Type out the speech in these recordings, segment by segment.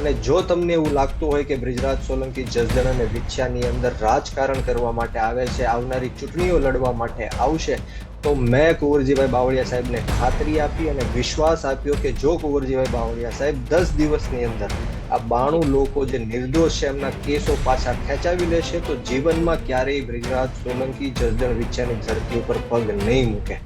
અને જો તમને એવું લાગતું હોય કે બ્રિજરાજ સોલંકી જસદણ અને વિછ્યાની અંદર રાજકારણ કરવા માટે આવે છે, આવનારી ચૂંટણીઓ લડવા માટે આવશે, તો મેં કુંવરજીભાઈ બાવળિયા સાહેબને ખાતરી આપી અને વિશ્વાસ આપ્યો કે જો કુંવરજીભાઈ બાવળિયા સાહેબ દસ દિવસની અંદર આ બાણું લોકો જે નિર્દોષ છે, એમના કેસો પાછા ખેંચાવી લેશે, તો જીવનમાં ક્યારેય બ્રિજરાજ સોલંકી જસદણ વિછ્યાની ધરતી ઉપર પગ નહીં મૂકે.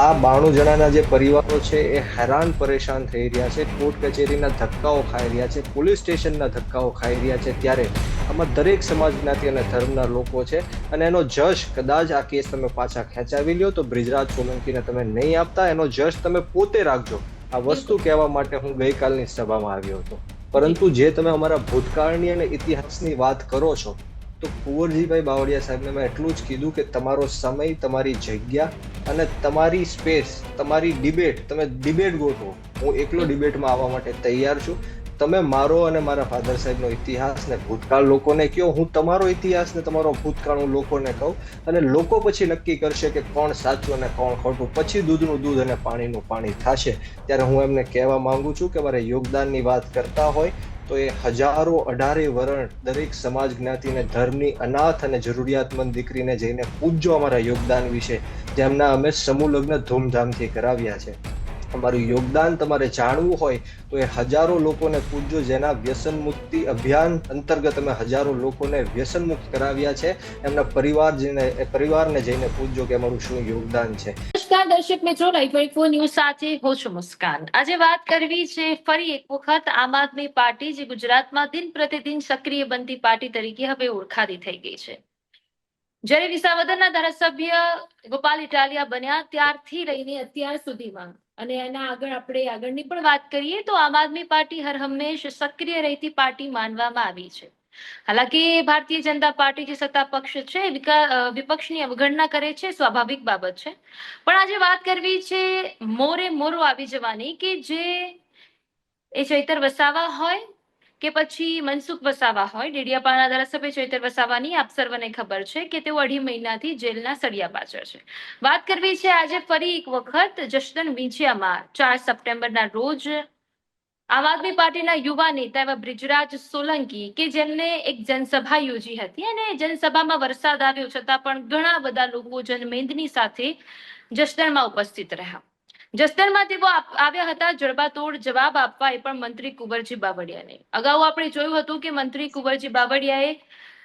આ બાણું જણાના જે પરિવારો છે એ હેરાન પરેશાન થઈ રહ્યા છે. કોર્ટ કચેરીના ધક્કાઓ ખાઈ રહ્યા છે. પોલીસ સ્ટેશનના ધક્કાઓ ખાઈ રહ્યા છે ત્યારે આમાં દરેક સમાજ જ્ઞાતિ અને ધર્મના લોકો છે અને એનો જશ કદાચ આ કેસ તમે પાછા ખેંચાવી લ્યો તો બ્રિજરાજ સોલંકીને તમે નહીં આપતા. એનો જશ તમે પોતે રાખજો. આ વસ્તુ કહેવા માટે હું ગઈકાલની સભામાં આવ્યો હતો. પરંતુ જે તમે અમારા ભૂતકાળની અને ઇતિહાસની વાત કરો છો તો કુંવરજીભાઈ બાવળિયા સાહેબને મેં એટલું જ કીધું કે તમારો સમય તમારી જગ્યા અને તમારી સ્પેસ તમારી ડિબેટ તમે ડિબેટ ગોઠવો. હું એકલો ડિબેટમાં આવવા માટે તૈયાર છું. તમે મારો અને મારા ફાધર સાહેબનો ઇતિહાસ ને ભૂતકાળ લોકોને કહો, હું તમારો ઇતિહાસ ને તમારો ભૂતકાળ હું લોકોને કહું અને લોકો પછી નક્કી કરશે કે કોણ સાચું અને કોણ ખોટું. પછી દૂધનું દૂધ અને પાણીનું પાણી થશે. ત્યારે હું એમને કહેવા માંગુ છું કે મારે યોગદાનની વાત કરતા હોય તો એ હજારો અઢારે વરણ દરેક સમાજ જ્ઞાતિને ધર્મની અનાથ અને જરૂરિયાતમંદ દીકરીને જઈને પૂજજો અમારા યોગદાન વિશે. જેમના અમે સમૂહ લગ્ન ધૂમધામથી કરાવ્યા છે. અમારું યોગદાન તમારે જાણવું હોય તો એ હજારો લોકોને પૂછજો જેના વ્યસન મુક્તિ અભિયાન અંતર્ગત અમે હજારો લોકોને વ્યસન મુક્ત કરાવ્યા છે. એમના પરિવાર જઈને પરિવારને જઈને પૂછજો કે અમારું શું યોગદાન છે. નમસ્કાર દર્શક મિત્રો, લાઈવ ટ્વેન્ટી ન્યૂઝ સાથે હું છું મુસ્કાન. આજે વાત કરવી છે ફરી એક વખત આમ આદમી પાર્ટી જે ગુજરાતમાં દિન પ્રતિદિન સક્રિય બનતી પાર્ટી તરીકે હવે ઓળખાતી થઈ ગઈ છે. જ્યારે વિસાવદરના ધારાસભ્ય ગોપાલ ઇટાલિયા બન્યા ત્યારથી લઈને અત્યાર સુધીમાં અને એના આગળ આપણે આગળની પણ વાત કરીએ, તો આમ આદમી પાર્ટી હર હંમેશ સક્રિય રહેતી પાર્ટી માનવામાં આવી છે. હાલાકી ભારતીય જનતા પાર્ટી જે સત્તા પક્ષ છે વિપક્ષની અવગણના કરે છે, સ્વાભાવિક બાબત છે. પણ આજે વાત કરવી છે મોરે મોરો આવી જવાની કે જે એ ચૈતર વસાવા હોય કે પછી મનસુખ વસાવા હોય ડેડિયાપાડાના ધારાસભ્ય ચૈતર વસાવાની, આપ સર્વને ખબર છે કે તેઓ અઢી મહિનાથી જેલના સળિયા પાછળ છે. વાત કરવી છે આજે ફરી એક વખત જસદણ વિંછિયામાં ચાર સપ્ટેમ્બરના રોજ આમ આદમી પાર્ટીના યુવા નેતા એવા બ્રિજરાજ સોલંકી કે જેમને એક જનસભા યોજી હતી અને જનસભામાં વરસાદ આવ્યો છતાં પણ ઘણા બધા લોકો જનમેદની સાથે જસદણમાં ઉપસ્થિત રહ્યા. જસદણમાં તેઓ આવ્યા હતા જડબાતોડ જવાબ આપવા એ પણ મંત્રી કુંવરજી બાવળિયાને. અગાઉ આપણે જોયું હતું કે મંત્રી કુંવરજી બાવળિયાએ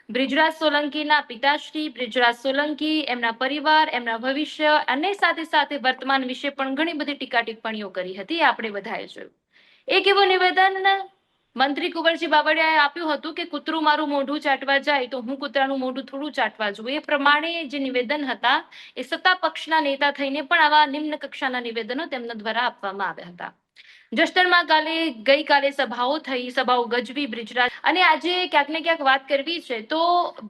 બ્રિજરાજ સોલંકીના પિતાશ્રી, બ્રિજરાજ સોલંકી, એમના પરિવાર, એમના ભવિષ્ય અને સાથે સાથે વર્તમાન વિશે પણ ઘણી બધી ટીકા ટિપ્પણીઓ કરી હતી. આપણે બધાએ જોયું. એક એવું નિવેદન મંત્રી કુંવરજી બાવળિયાએ આપ્યું હતું કે કૂતરું મારું મોઢું ચાટવા જાય તો હું કૂતરાનું મોઢું થોડું ચાટવા જોઉં. એ પ્રમાણે જે નિવેદન હતા એ સત્તા પક્ષના નેતા થઈને પણ આવા નિમ્ન કક્ષાના નિવેદનો તેમના દ્વારા આપવામાં આવ્યા હતા. જસ્ટરમાં કાલે ગઈકાલે સભાઓ થઈ સભાઓ ગજવી બ્રિજરાજ. અને આજે ક્યાંક ને ક્યાંક વાત કરવી છે તો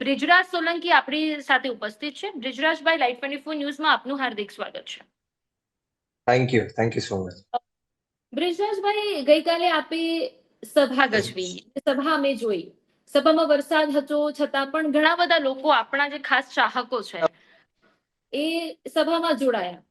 બ્રિજરાજ સોલંકી આપણી સાથે ઉપસ્થિત છે. બ્રિજરાજભાઈ લાઈટ ટ્વેન્ટી ફોર ન્યૂઝમાં આપનું હાર્દિક સ્વાગત છે. Thank you thank you so much બ્રિજરાજભાઈ ગઈકાલે આપે સભા ગજવી સભા અમે જોઈ. સભામાં વરસાદ હતો છતાં પણ ઘણા બધા લોકો આપણા જે ખાસ ચાહકો છે એ સભામાં જોડાયા.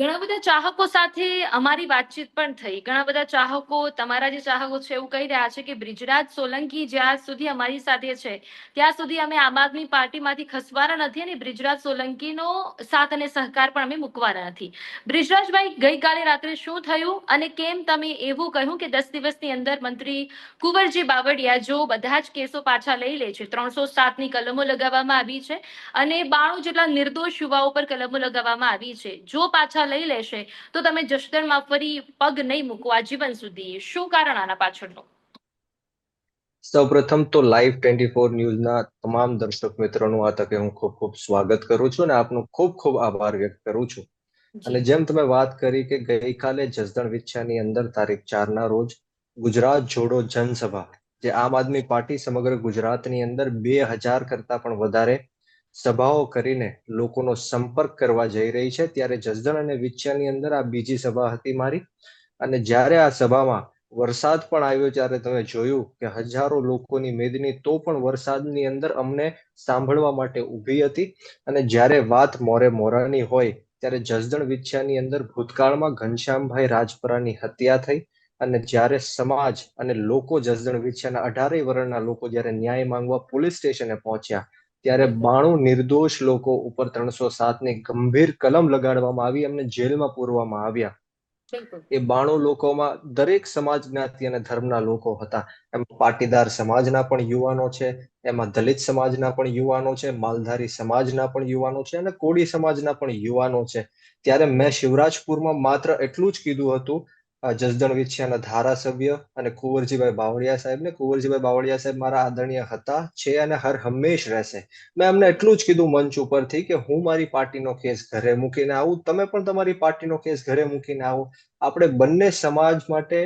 ઘણા બધા ચાહકો સાથે અમારી વાતચીત પણ થઈ. ઘણા બધા ચાહકો, તમારા જે ચાહકો છે, એવું કહી રહ્યા છે કે બ્રિજરાજ સોલંકી જ્યાં સુધી અમારી સાથે છે. ત્યાં સુધી અમે આમ આદમી પાર્ટીમાંથી ખસવાના નથી અને બ્રિજરાજ સોલંકીનો સાથ અને સહકાર પણ અમે મૂકવાના નથી. બ્રિજરાજભાઈ, ગઈકાલે રાત્રે શું થયું અને કેમ તમે એવું કહ્યું કે દસ દિવસની અંદર મંત્રી કુંવરજી બાવળિયા જો બધા જ કેસો પાછા લઈ લે છે? ત્રણસો સાતની કલમો લગાવવામાં આવી છે અને બાણું જેટલા નિર્દોષ યુવાઓ પર કલમો લગાવવામાં આવી છે. જો પાછા લઈ લેશે તો તમે જસદણમાં ફરી પગ નહીં મૂકો આજીવન સુધી. શું કારણ આના પાછળનું? સૌપ્રથમ તો લાઈવ ટ્વેન્ટી ફોર ન્યૂઝના તમામ દર્શક મિત્રોનું આ તકે હું ખૂબ ખૂબ સ્વાગત કરું છું અને આપનો ખૂબ ખૂબ આભાર વ્યક્ત કરું છું. અને જેમ તમે વાત કરી કે ગઈકાલે જસદણ વિચ્છાની અંદર તારીખ ચારના રોજ ગુજરાત જોડો જનસભા જે આમ આદમી પાર્ટી સમગ્ર ગુજરાતની અંદર બે હજાર કરતા પણ વધારે સભાઓ કરીને લોકોનો સંપર્ક કરવા જઈ રહી છે. ત્યારે જસદણ અને વિછ્યાની અંદર આ બીજી સભા હતી મારી. અને જ્યારે આ સભામાં વરસાદ પણ આવ્યો, ત્યારે તમે જોયું કે હજારો લોકોની મેદની તો પણ વરસાદની અંદર અમને સાંભળવા માટે ઊભી હતી. અને જ્યારે વાત મોરે મોરાની હોય, ત્યારે જસદણ વિછ્યાની અંદર ભૂતકાળમાં ઘનશ્યામભાઈ રાજપરાની હત્યા થઈ. અને જ્યારે સમાજ અને લોકો જસદણ વિછિયાના અઢારેય વર્ણના લોકો જ્યારે ન્યાય માંગવા પોલીસ સ્ટેશને પહોંચ્યા ત્યારે બાણું નિર્દોષ લોકો ઉપર ત્રણસો સાતની ગંભીર કલમ લગાડવામાં આવી એમને જેલમાં પૂરવામાં આવ્યા. એ બાણું લોકોમાં દરેક સમાજ જ્ઞાતિ અને ધર્મના લોકો હતા. એમાં પાટીદાર સમાજના પણ યુવાનો છે એમાં દલિત સમાજના પણ યુવાનો છે માલધારી સમાજના પણ યુવાનો છે અને કોળી સમાજના પણ યુવાનો છે. ત્યારે મેં શિવરાજપુરમાં માત્ર એટલું જ કીધું હતું જસદણ વિછિયાના ધારાસભ્ય અને કુંવરજીભાઈ બાવળિયા સાહેબને કુંવરજીભાઈ બાવળિયા સાહેબ મારા આદરણીય હતા, છે અને હર હંમેશ રહેશે. મેં એમને એટલું જ કીધું મંચ ઉપરથી કે હું મારી પાર્ટીનો કેસ ઘરે મૂકીને આવું. તમે પણ તમારી પાર્ટીનો કેસ ઘરે મૂકીને આવો. આપણે બંને સમાજ માટે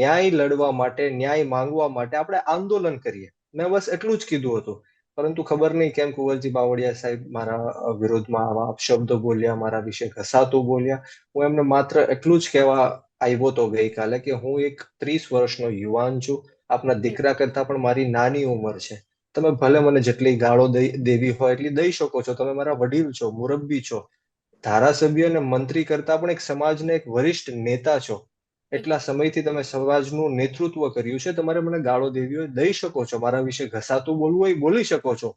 ન્યાય લડવા માટે, ન્યાય માંગવા માટે આપણે આંદોલન કરીએ. મેં બસ એટલું જ કીધું હતું. પરંતુ ખબર નહીં કેમ કુંવરજી બાવળિયા સાહેબ મારા વિરોધમાં આવા અપશબ્દો બોલ્યા, મારા વિશે ઘસાતું બોલ્યા. હું એમને માત્ર એટલું જ કહેવા આવ્યો તો ગઈકાલે કે હું એક ત્રીસ વર્ષનો યુવાન છું. આપના દીકરા કરતા પણ મારી નાની ઉંમર છે. તમે ભલે મને જેટલી ગાળો દેવી હોય એટલી દઈ શકો છો. તમે મારા વડીલ છો, મુરબ્બી છો. ધારાસભ્ય અને મંત્રી કરતા પણ એક સમાજના એક વરિષ્ઠ નેતા છો. એટલા સમયથી તમે સમાજનું નેતૃત્વ કર્યું છે. તમારે મને ગાળો દેવી હોય દઈ શકો છો. મારા વિશે ઘસાતું બોલવું હોય બોલી શકો છો.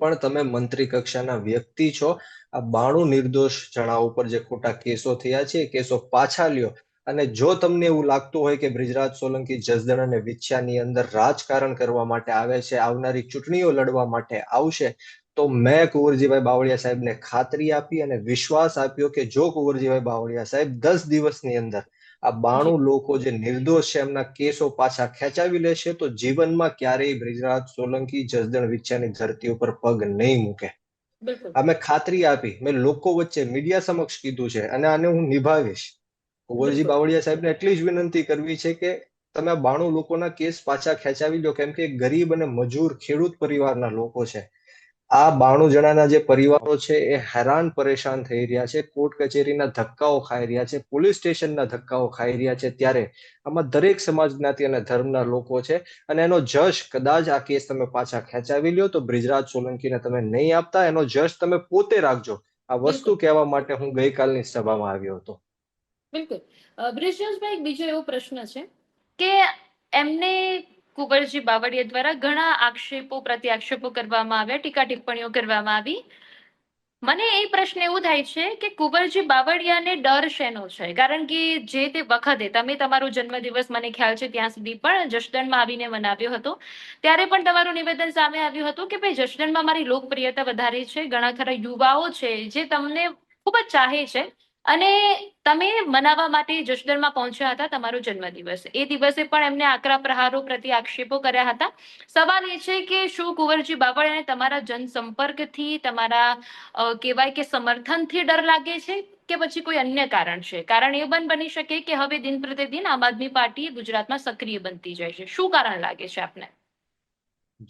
પણ તમે મંત્રી કક્ષાના વ્યક્તિ છો. આ બાણું નિર્દોષ જણા ઉપર જે ખોટા કેસો થયા છે કેસો પાછા લ્યો. અને જો તમને એવું લાગતું હોય કે બ્રિજરાજ સોલંકી જસદણ અને વિછ્યાની અંદર રાજકારણ કરવા માટે આવે છે આવનારી ચૂંટણીઓ લડવા માટે આવશે તો મેં કુંવરજીભાઈ બાવળિયા સાહેબને ખાતરી આપી અને વિશ્વાસ આપ્યો કે જો કુંવરજીભાઈ બાવળિયા સાહેબ દસ દિવસની અંદર આ બાણું લોકો જે નિર્દોષ છે એમના કેસો પાછા ખેંચાવી લેશે તો જીવનમાં ક્યારેય બ્રિજરાજ સોલંકી જસદણ વિછ્યાની ધરતી ઉપર પગ નહીં મૂકે. અમે ખાતરી આપી. મેં લોકો વચ્ચે મીડિયા સમક્ષ કીધું છે અને આને હું નિભાવીશ. કુંવરજી. બાવળિયા સાહેબને એટલી જ વિનંતી કરવી છે કે તમે બાણું લોકોના કેસ પાછા ખેંચાવી લો. કેમ કે ગરીબ અને મજૂર ખેડૂત પરિવારના લોકો છે. આ બાણું જણાના જે પરિવારો છે એ હેરાન પરેશાન થઈ રહ્યા છે. કોર્ટ કચેરીના ધક્કાઓ ખાઈ રહ્યા છે. પોલીસ સ્ટેશનના ધક્કાઓ ખાઈ રહ્યા છે. ત્યારે આમાં દરેક સમાજ જ્ઞાતિ અને ધર્મના લોકો છે અને એનો જશ કદાચ આ કેસ તમે પાછા ખેંચાવી લ્યો તો બ્રિજરાજ સોલંકીને તમે નહીં આપતા. એનો જશ તમે પોતે રાખજો. આ વસ્તુ કહેવા માટે હું ગઈકાલની સભામાં આવ્યો હતો. બિલકુલ. અ, બ્રિજરાજભાઈ એક બીજો એવો પ્રશ્ન છે કે એમને કુંવરજી બાવળીયા દ્વારા ઘણા આક્ષેપો પ્રતિ આક્ષેપો કરવામાં આવ્યા ટીકા ટિપ્પણીઓ કરવામાં આવી. મને એ પ્રશ્ન એવું થાય છે કે કુંવરજી બાવળિયાને ડર શેનો છે? કારણ કે જે તે વખતે તમે તમારો જન્મદિવસ મને ખ્યાલ છે ત્યાં સુધી પણ જસદણમાં આવીને મનાવ્યો હતો. ત્યારે પણ તમારું નિવેદન સામે આવ્યું હતું કે ભાઈ જસદણમાં મારી લોકપ્રિયતા વધારે છે ઘણા ખરા યુવાઓ છે જે તમને ખૂબ જ ચાહે છે. અને તમે મનાવવા માટે જસદણમાં પહોંચ્યા હતા તમારો જન્મદિવસ. એ દિવસે પણ એમને આકરા પ્રહારો પ્રતિ આક્ષેપો કર્યા હતા. સવાલ એ છે કે શું કુંવરજી બાવળિયાને તમારા જનસંપર્કથી, તમારા કહેવાય કે સમર્થનથી ડર લાગે છે કે પછી કોઈ અન્ય કારણ છે? કારણ એ પણ બની શકે કે હવે દિન પ્રતિદિન આમ આદમી પાર્ટી ગુજરાતમાં સક્રિય બનતી જાય છે. શું કારણ લાગે છે આપને?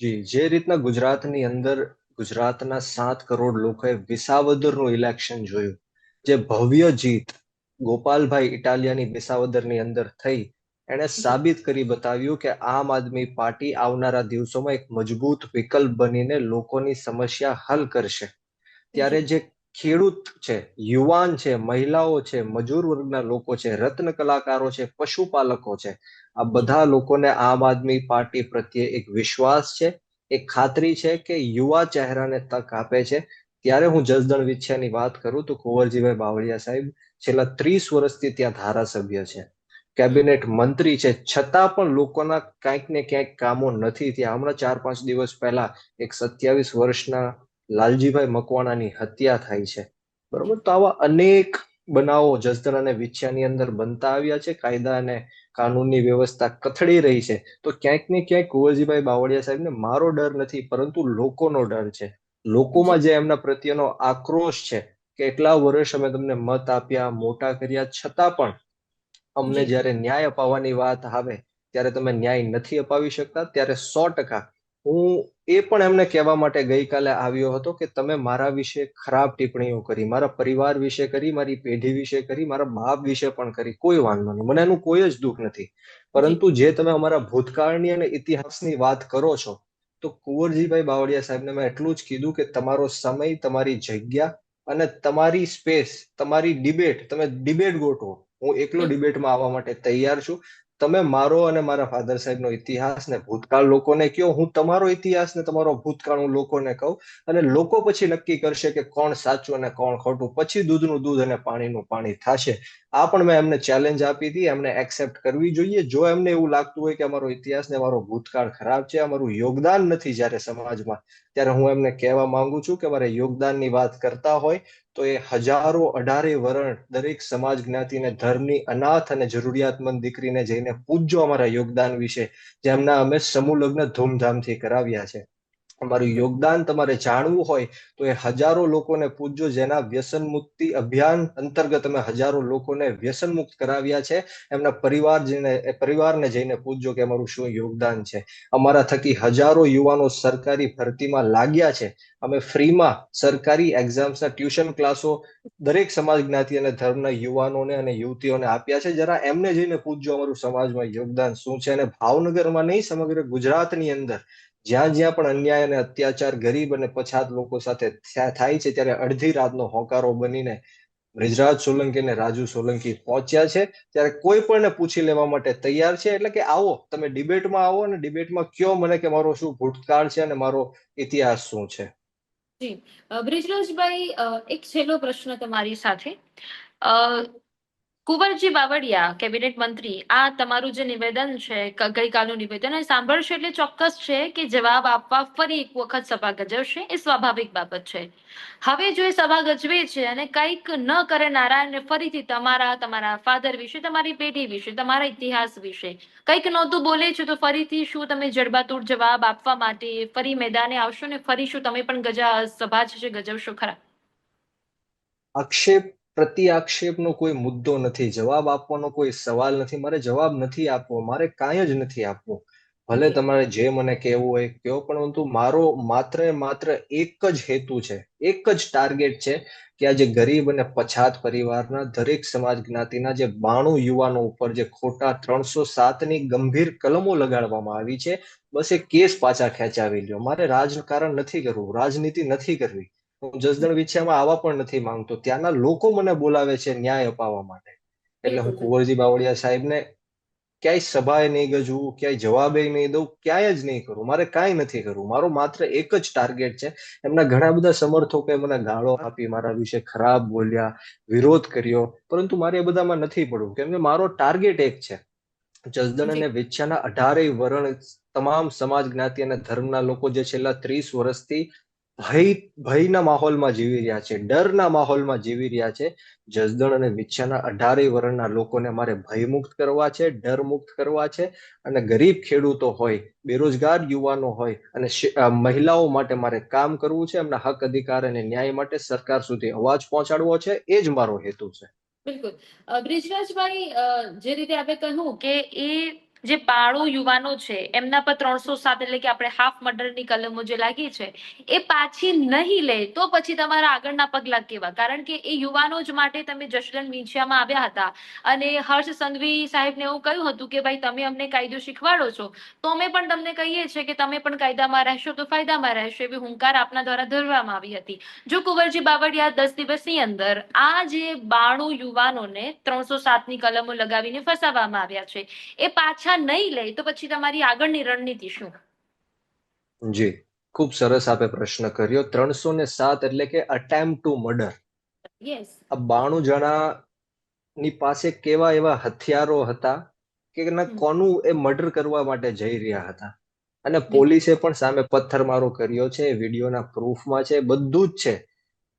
જી, જે રીતના ગુજરાતની અંદર ગુજરાતના સાત કરોડ લોકોએ વિસાવદરનું ઇલેક્શન જોયું જે ભવ્ય જીત ગોપાલભાઈ ઇટાલિયાની વિસાવદરની અંદર થઈ, એણે સાબિત કરી બતાવ્યું કે આમ આદમી પાર્ટી આવનારા દિવસોમાં એક મજબૂત વિકલ્પ બનીને લોકોની સમસ્યા હલ કરશે. ત્યારે જે ખેડૂત છે, યુવાન છે, મહિલાઓ છે, મજૂર વર્ગના લોકો છે, રત્ન કલાકારો છે, પશુપાલકો છે, આ બધા લોકોને આમ આદમી પાર્ટી પ્રત્યે એક વિશ્વાસ છે, એક ખાતરી છે કે યુવા ચહેરાને તક આપે છે ત્યારે હું જસદણ વિછ્યાની વાત કરું તો કુંવરજીભાઈ બાવળિયા સાહેબ છેલ્લા ત્રીસ વર્ષથી ત્યાં ધારાસભ્ય છે. કેબિનેટ મંત્રી છે. છતાં પણ લોકોના ક્યાંક ને ક્યાંક કામો નથી થયા. હમણાં ચાર પાંચ દિવસ પહેલા એક સત્યાવીસ વર્ષના લાલજીભાઈ મકવાણાની હત્યા થઈ છે. બરોબર? તો આવા અનેક બનાવો જસદણ અને વિછ્યાની અંદર બનતા આવ્યા છે. કાયદા અને કાનૂનની વ્યવસ્થા કથળી રહી છે. તો ક્યાંક ને ક્યાંક કુંવરજીભાઈ બાવળિયા સાહેબને મારો ડર નથી, પરંતુ લોકોનો ડર છે. લોકોમાં જે. એમના પ્રત્યેનો આક્રોશ છે કે એટલા વર્ષ અમે તમને મત આપ્યા મોટા કર્યા છતાં પણ અમને જ્યારે ન્યાય અપાવવાની વાત આવે ત્યારે તમે ન્યાય નથી અપાવી શકતા ત્યારે સો ટકા હું એ પણ એમને કહેવા માટે ગઈકાલે આવ્યો હતો કે તમે મારા વિશે ખરાબ ટિપ્પણીઓ કરી મારા પરિવાર વિશે કરી મારી પેઢી વિશે કરી મારા બાપ વિશે પણ કરી કોઈ વાંધો નહીં. મને એનું કોઈ જ દુઃખ નથી. પરંતુ જે તમે અમારા ભૂતકાળની અને ઇતિહાસની વાત કરો છો તો કુંવરજીભાઈ બાવળિયા સાહેબને મેં એટલું જ કીધું કે તમારો સમય તમારી જગ્યા અને તમારી સ્પેસ તમારી ડિબેટ તમે ડિબેટ ગોઠવો હું એકલો. ડિબેટમાં આવવા માટે તૈયાર છું તમે મારો અને મારા ફાધર સાહેબનો ઇતિહાસ ને ભૂતકાળ લોકોને કયો હું તમારો ઇતિહાસ ને તમારો ભૂતકાળ હું લોકોને કહું અને લોકો પછી નક્કી કરશે કે કોણ સાચું અને કોણ ખોટું. પછી દૂધનું દૂધ અને પાણીનું પાણી થશે. આ પણ મેં એમને ચેલેન્જ આપી હતી, એમને એક્સેપ્ટ કરવી જોઈએ. જો એમને એવું લાગતું હોય કે અમારો ઇતિહાસ ને અમારો ભૂતકાળ ખરાબ છે, અમારું યોગદાન નથી જ્યારે સમાજમાં, ત્યારે હું એમને કહેવા માંગુ છું કે મારે યોગદાનની વાત કરતા હોય તો એ હજારો અઢારે વરણ દરેક સમાજ જ્ઞાતિને, ધર્મની અનાથ અને જરૂરિયાતમંદ દીકરીને જઈને પૂજ્યો અમારા યોગદાન વિશે, જેમના અમે સમૂહ લગ્ન ધૂમધામથી કરાવ્યા છે. અમારું યોગદાન તમારે જાણવું હોય તો એ હજારો લોકોને પૂછજો જેના વ્યસન મુક્તિ અભિયાન અંતર્ગત અમે હજારો લોકોને વ્યસન મુક્ત કરાવ્યા છે. એમના પરિવાર જઈને પરિવારને જઈને પૂછજો કે અમારું શું યોગદાન છે. અમારા થકી હજારો યુવાનો સરકારી ભરતીમાં લાગ્યા છે. અમે ફ્રીમાં સરકારી એક્ઝામ્સના ટ્યુશન ક્લાસો દરેક સમાજ જ્ઞાતિ અને ધર્મના યુવાનોને અને યુવતીઓને આપ્યા છે. જરા એમને જઈને પૂછજો અમારું સમાજમાં યોગદાન શું છે? અને ભાવનગરમાં નહીં, સમગ્ર ગુજરાતની અંદર જ્યાં જ્યાં પણ અન્યાય અને અત્યાચાર ગરીબ અને પછાત લોકો સાથે થાય છે, ત્યારે અડધી રાતનો હોકારો બનીને બ્રિજરાજ સોલંકી અને રાજુ સોલંકી પહોંચ્યા છે. ત્યારે કોઈ પણ પૂછી લેવા માટે તૈયાર છે? એટલે કે આવો, તમે ડિબેટમાં આવો અને ડિબેટમાં કયો મને કે મારો શું ભૂતકાળ છે અને મારો ઇતિહાસ શું છે? જી. બ્રિજરાજભાઈ એક છેલ્લો પ્રશ્ન તમારી સાથે. કુંવરજી બાવળિયા, કેબિનેટ મંત્રી, આ તમારું જે નિવેદન છે ગઈકાલનું નિવેદન એ સાંભળશે એટલે ચોક્કસ છે કે જવાબ આપવા ફરી એક વખત સભા ગજવશે એ સ્વાભાવિક બાબત છે. હવે જો એ સભા ગજવે છે અને કંઈક ન કરે નારાયણને ફરીથી તમારા તમારા ફાધર વિશે, તમારી પેઢી વિશે, તમારા ઇતિહાસ વિશે કંઈક નહોતું બોલે છે તો ફરીથી શું તમે જડબાતોડ જવાબ આપવા માટે ફરી મેદાને આવશો ને ફરી શું તમે પણ ગજા, સભા છે ગજવશો ખરા. આક્ષેપ પ્રતિ આક્ષેપનો કોઈ મુદ્દો નથી જવાબ આપવાનો કોઈ સવાલ નથી મારે જવાબ નથી આપવો મારે કાંઈ જ નથી આપવું. ભલે તમારે જે મને કહેવું હોય કયો પરંતુ મારો માત્ર માત્ર એક જ હેતુ છે એક જ ટાર્ગેટ છે કે આ જે ગરીબ અને પછાત પરિવારના દરેક સમાજ જ્ઞાતિના જે બાણું યુવાનો ઉપર જે ખોટા ત્રણસો સાતની ગંભીર કલમો લગાડવામાં આવી છે બસ એ કેસ પાછા ખેંચાવી લ્યો. મારે રાજકારણ નથી કરવું રાજનીતિ નથી કરવી. હું જસદણ વિછિયામાં આવવા પણ નથી માંગતો. ત્યાંના લોકો મને બોલાવે છે ન્યાય અપાવવા માટે. એટલે હું કુંવરજી બાવળિયા સાહેબને ક્યાંય સભાએ નહીં ગજવું ક્યાંય જવાબે નહીં દઉં ક્યાંય જ નહીં કરું. મારે કાંઈ નથી કરવું. મારો માત્ર એક જ ટાર્ગેટ છે. એમના ઘણા બધા સમર્થકોએ મને ગાળો આપી મારા વિશે ખરાબ બોલ્યા વિરોધ કર્યો. પરંતુ મારે એ બધામાં નથી પડવું કેમ કે મારો ટાર્ગેટ એક છે. જસદણ અને વિછ્યાના અઢારેય વરણ તમામ સમાજ જ્ઞાતિ અને ધર્મના લોકો જે છેલ્લા ત્રીસ વર્ષથી ભય, ભયના માહોલમાં જીવી રહ્યા છે, ડરના માહોલમાં જીવી રહ્યા છે. જસદણ અને વિચ્છાના અઢારેય વર્ણના લોકોને મારે ભયમુક્ત કરવા છે ડર મુક્ત કરવા છે અને ગરીબ ખેડૂતો હોય, બેરોજગાર યુવાનો હોય અને મહિલાઓ માટે મારે કામ કરવું છે, એમના હક અધિકાર અને ન્યાય માટે સરકાર સુધી અવાજ પહોંચાડવો છે, એ જ મારો હેતુ છે. બિલકુલ. બ્રિજરાજભાઈ જે રીતે આપે કહ્યું કે એ જે બાળો યુવાનો છે, એમના પર ત્રણસો સાત એટલે કે આપણે હાફ મર્ડરની કલમો જે લાગી છે, એ પાછી નહીં લે તો પછી તમારા આગળના પગલા કેવા કારણ કે એ યુવાનો જ માટે તમે જશલન વિંછિયામાં આવ્યા હતા. અને હર્ષ સંઘવી સાહેબને એવું કહ્યું હતું કે, ભાઈ, તમે અમને કાયદો શીખવાડો છો. તો અમે પણ તમને કહીએ છીએ કે, તમે પણ કાયદામાં રહેશો તો ફાયદામાં રહેશો. એવી હુંકાર આપના દ્વારા ધરવામાં આવી હતી. જો કુંવરજી બાવળિયા દસ દિવસની અંદર આ જે બાણું યુવાનોને ત્રણસો સાતની કલમો લગાવીને ફસાવવામાં આવ્યા છે, એ પાછા નહીં લે તો પછી તમારી આગળની રણનીતિ શું? જી ખૂબ સરસ આપે પ્રશ્ન કર્યો. ત્રણસો ને સાત એટલે કે અટેમ્પ ટુ મર્ડર યસ આ બાણું જણા ની પાસે કેવા એવા હથિયારો હતા કે કોનું એ મર્ડર કરવા માટે જઈ રહ્યા હતા? અને પોલીસે પણ સામે પથ્થરમારો કર્યો છે વિડીયોના પ્રૂફમાં છે બધું જ છે.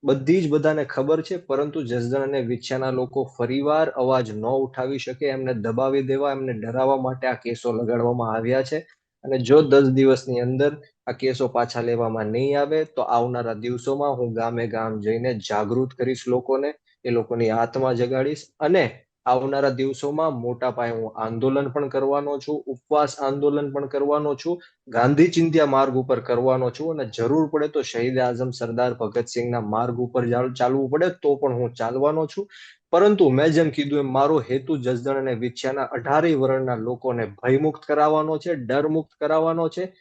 બધી જ બધાને ખબર છે, પરંતુ જસદણ અને વિછ્યાના લોકો ફરીવાર અવાજ ન ઉઠાવી શકે, એમને દબાવી દેવા, એમને ડરાવવા માટે આ કેસો લગાડવામાં આવ્યા છે. અને જો દસ દિવસની અંદર આ કેસો પાછા લેવામાં નહીં આવે, તો આવનારા દિવસોમાં હું ગામે ગામ જઈને જાગૃત કરીશ લોકોને, એ લોકોની આત્મા જગાડીશ અને આવનારા દિવસોમાં મોટા પાયે હું આંદોલન પણ કરવાનો છું, ઉપવાસ આંદોલન પણ કરવાનો છું, ગાંધી ચિંધ્યા માર્ગ ઉપર કરવાનો છું અને જરૂર પડે તો શહીદ આઝમ સરદાર ભગતસિંહના માર્ગ ઉપર ચાલ- ચાલવું પડે તો પણ હું ચાલવાનો છું. પરંતુ મેં જેમ કીધું એમ મારો હેતુ જસદણ અને વિછ્યાના અઢારેય વર્ણના લોકોને ભયમુક્ત કરાવવાનો છે ડર મુક્ત કરાવવાનો છે.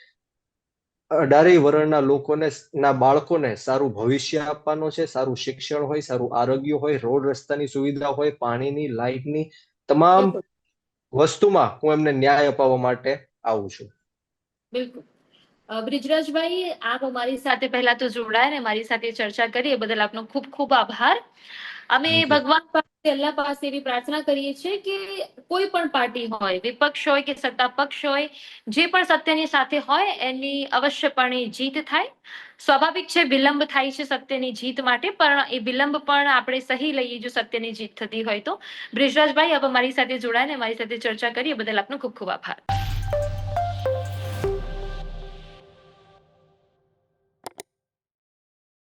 અઢારેય વર્ણના લોકોને ના બાળકોને સારું ભવિષ્ય આપવાનો છે સારું શિક્ષણ હોય સારું આરોગ્ય હોય રોડ રસ્તાની સુવિધા હોય પાણીની લાઇટની તમામ વસ્તુમાં હું એમને ન્યાય અપાવવા માટે આવું છું. બિલકુલ. બ્રિજરાજભાઈ આપ અમારી સાથે પહેલા તો જોડાયા ને મારી સાથે ચર્ચા કરી એ બદલ આપનો ખૂબ ખૂબ આભાર. અમે ભગવાન અલ્લાહ પાસે એવી પ્રાર્થના કરીએ છીએ કે કોઈ પણ પાર્ટી હોય, વિપક્ષ હોય કે સત્તા પક્ષ હોય, જે પણ સત્યની સાથે હોય, એની અવશ્યપણે જીત થાય. સ્વાભાવિક છે, વિલંબ થાય છે સત્યની જીત માટે, પણ એ વિલંબ પણ આપણે સહી લઈએ જો સત્યની જીત થતી હોય તો. બ્રિજરાજભાઈ, હવે મારી સાથે જોડાઈને મારી સાથે ચર્ચા કરીએ. બદલ આપનો ખૂબ ખૂબ આભાર.